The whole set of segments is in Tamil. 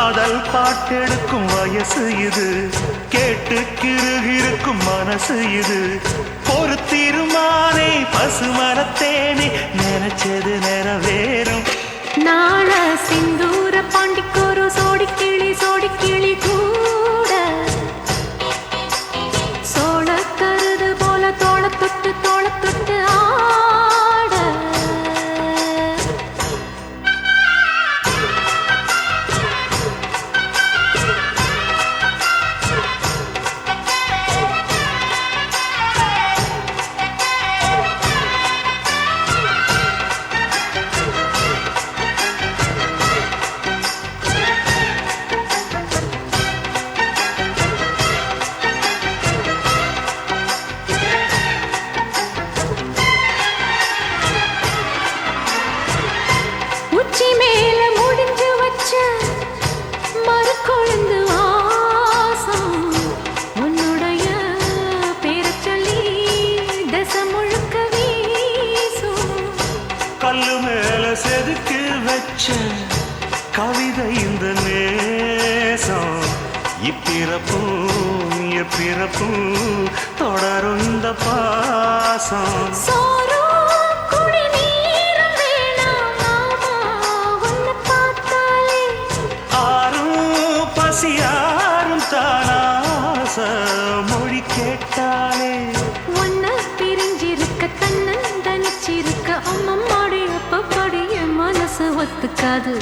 காதல் பாட்டெடுக்கும் வயசு இது. கேட்டு கிருகிருக்கும் மனசு இது. பொறுத்திருமானே பசுமரத்தேனே நினைச்சது நிறவேறும். மேல செதுக்கு வச்ச கவிதை இந்த நேசம். இப்பிறப்பும் எப்பிறப்பும் தொடரும் இந்த பாசம் ஒத்துக்காது.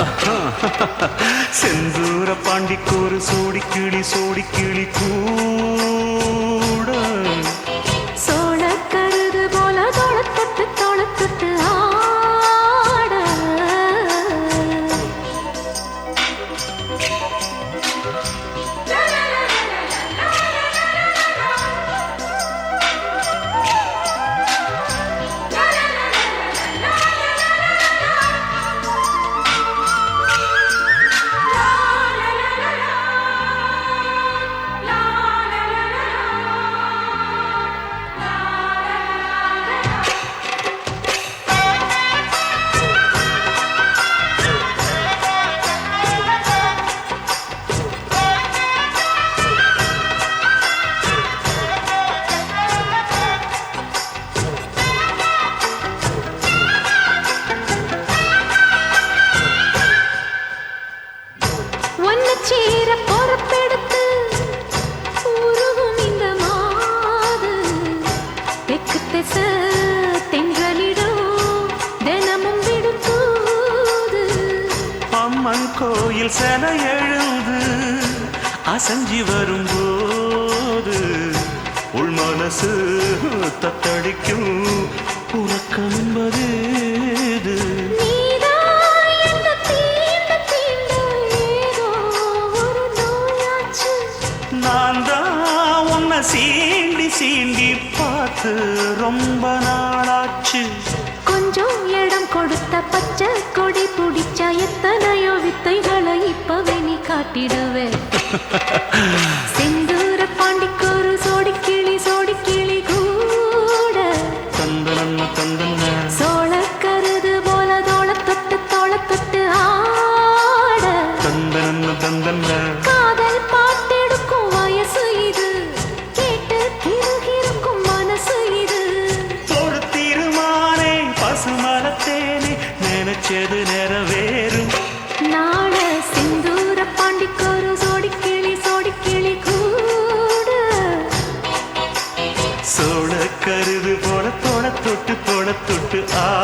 செந்தூர பாண்டிக்கோரு சூடி கிளி சூடி கிளி கூ கோயில் செல எழுந்து அசஞ்சி வரும்போது உள் மனசு தத்தடிக்கும் உறக்கம் என்பது நான் தான் உன்னை சீண்டி சீண்டி பார்த்து ரொம்ப நாளாச்சு. கொஞ்சம் இடம் இப்பவே நீ காட்டிடுவே செந்தூர பாண்டிக்கொரு சோடி கிளி சோடி கிளி கூட. தந்தனன்ன தந்தன சோழ சோழ கருது